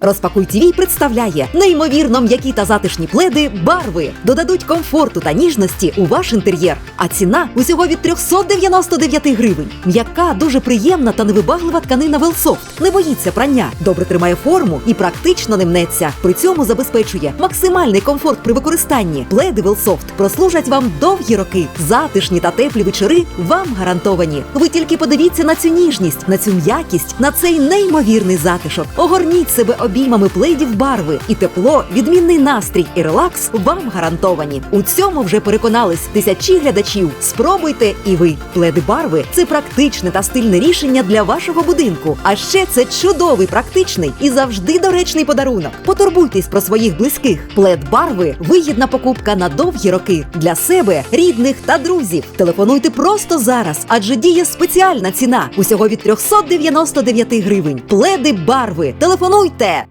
Розпакуй ТВ представляє неймовірно м'які та затишні пледи барви додадуть комфорту та ніжності у ваш інтер'єр. А ціна усього від 399 гривень. М'яка, дуже приємна та невибаглива тканина Велсофт. Не боїться прання, добре тримає форму і практично не мнеться. При цьому забезпечує максимальний комфорт при використанні. Пледи Велсофт прослужать вам довгі роки. Затишні та теплі вечори вам гарантовані. Ви тільки подивіться на цю ніжність, на цю м'якість, на цей неймовірний затишок. Огорніть себе обіймами пледів барви і тепло, відмінний настрій і релакс вам гарантовані. У цьому вже переконались тисячі глядачів. Спробуйте і ви. Пледи барви це практичне та стильне рішення для вашого будинку. А ще це чудовий, практичний і завжди доречний подарунок. Потурбуйтесь про своїх близьких. Плед барви вигідна покупка на довгі роки для себе, рідних та друзів. Телефонуйте просто зараз, адже діє спеціальна ціна усього від 399 гривень. Пледи барви. Телефонуйте.